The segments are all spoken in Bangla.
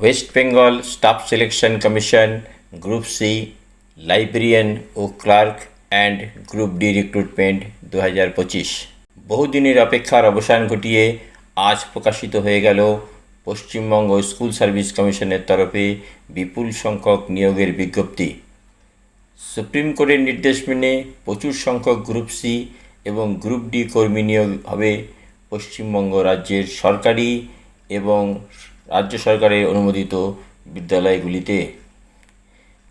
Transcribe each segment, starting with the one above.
West Bengal staff selection commission group C librarian O clerk and group D recruitment দু হাজার পঁচিশ। বহুদিনের অপেক্ষার অবসান ঘটিয়ে আজ প্রকাশিত হয়ে গেল পশ্চিমবঙ্গ স্কুল সার্ভিস কমিশনের তরফে বিপুল সংখ্যক নিয়োগের বিজ্ঞপ্তি। সুপ্রিম কোর্টের নির্দেশ মেনে প্রচুর সংখ্যক গ্রুপ সি এবং গ্রুপ ডি কর্মী নিয়োগ হবে পশ্চিমবঙ্গ রাজ্যের সরকারি এবং রাজ্য সরকারের অনুমোদিত বিদ্যালয়গুলিতে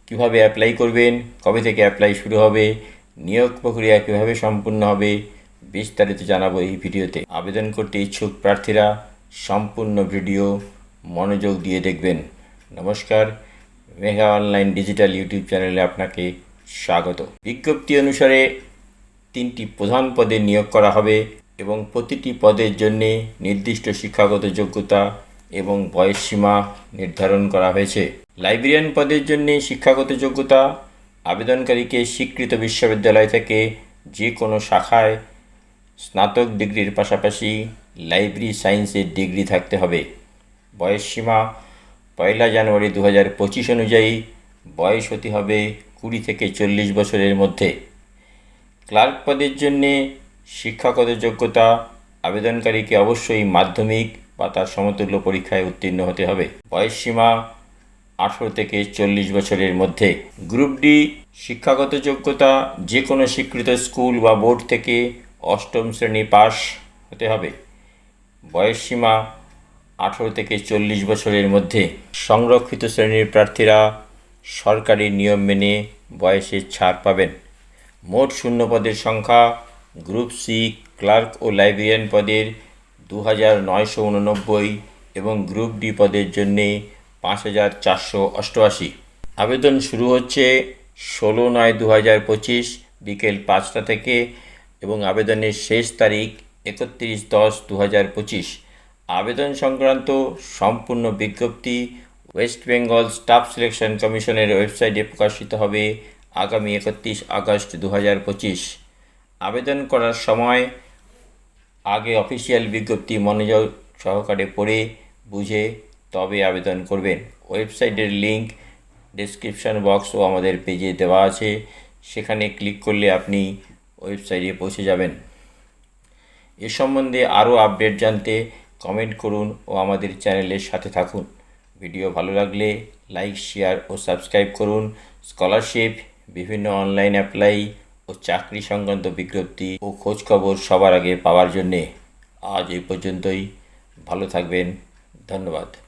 কীভাবে অ্যাপ্লাই করবেন, কবে থেকে অ্যাপ্লাই শুরু হবে, নিয়োগ প্রক্রিয়া কীভাবে সম্পূর্ণ হবে, বিস্তারিত জানাব এই ভিডিওতে। আবেদন করতে ইচ্ছুক প্রার্থীরা সম্পূর্ণ ভিডিও মনোযোগ দিয়ে দেখবেন। নমস্কার, মেঘা অনলাইন ডিজিটাল ইউটিউব চ্যানেলে আপনাকে স্বাগত। বিজ্ঞপ্তি অনুসারে তিনটি প্রধান পদে নিয়োগ করা হবে এবং প্রতিটি পদের জন্যে নির্দিষ্ট শিক্ষাগত যোগ্যতা এবং বয়সসীমা নির্ধারণ করা হয়েছে। লাইব্রেরিয়ান পদের জন্যে শিক্ষাগত যোগ্যতা আবেদনকারীকে স্বীকৃত বিশ্ববিদ্যালয় থেকে যে কোনো শাখায় স্নাতক ডিগ্রির পাশাপাশি লাইব্রেরি সায়েন্সের ডিগ্রি থাকতে হবে। বয়সসীমা পয়লা জানুয়ারি দু হাজার পঁচিশ অনুযায়ী বয়স হতে হবে কুড়ি থেকে চল্লিশ বছরের মধ্যে। ক্লার্ক পদের জন্যে শিক্ষাগত যোগ্যতা আবেদনকারীকে অবশ্যই মাধ্যমিক বা তার সমতুল্য পরীক্ষায় উত্তীর্ণ হতে হবে। বয়সসীমা আঠেরো থেকে চল্লিশ বছরের মধ্যে। গ্রুপ ডি, শিক্ষাগত যোগ্যতা যে কোনো স্বীকৃত স্কুল বা বোর্ড থেকে অষ্টম শ্রেণি পাস হতে হবে। বয়সসীমা আঠেরো থেকে চল্লিশ বছরের মধ্যে। সংরক্ষিত শ্রেণির প্রার্থীরা সরকারি নিয়ম মেনে বয়সে ছাড় পাবেন। মোট শূন্য পদের সংখ্যা গ্রুপ সি, ক্লার্ক ও লাইব্রেরিয়ান পদের দু হাজার নয়শো উননব্বই এবং গ্রুপ ডি পদের জন্যে পাঁচ হাজার চারশো অষ্টআশি। আবেদন শুরু হচ্ছে ষোলো নয় দু হাজার পঁচিশ বিকেল পাঁচটা থেকে এবং আবেদনের শেষ তারিখ একত্রিশ দশ দু হাজার পঁচিশ। আবেদন সংক্রান্ত সম্পূর্ণ বিজ্ঞপ্তি ওয়েস্ট বেঙ্গল স্টাফ সিলেকশন কমিশনের ওয়েবসাইটে প্রকাশিত হবে আগামী একত্রিশ আগস্ট দু হাজার পঁচিশ। আবেদন করার সময় আগে অফিসিয়াল বিজ্ঞপ্তি মনোযোগ সহকারে পড়ে বুঝে তবে আবেদন করবেন। ওয়েবসাইটের লিংক ডেসক্রিপশন বক্স ও আমাদের পেজে দেওয়া আছে। সেখানে ক্লিক করলে আপনি ওয়েবসাইটে পৌঁছে যাবেন। এ সম্বন্ধে আরও আপডেট জানতে কমেন্ট করুন ও আমাদের চ্যানেলের সাথে থাকুন। ভিডিও ভালো লাগলে লাইক, শেয়ার ও সাবস্ক্রাইব করুন। স্কলারশিপ, বিভিন্ন অনলাইন অ্যাপ্লাই ও চাকরি সংক্রান্ত বিজ্ঞপ্তি ও খোঁজখবর সবার আগে পাওয়ার জন্যে আজ এই পর্যন্তই। ভালো থাকবেন। ধন্যবাদ।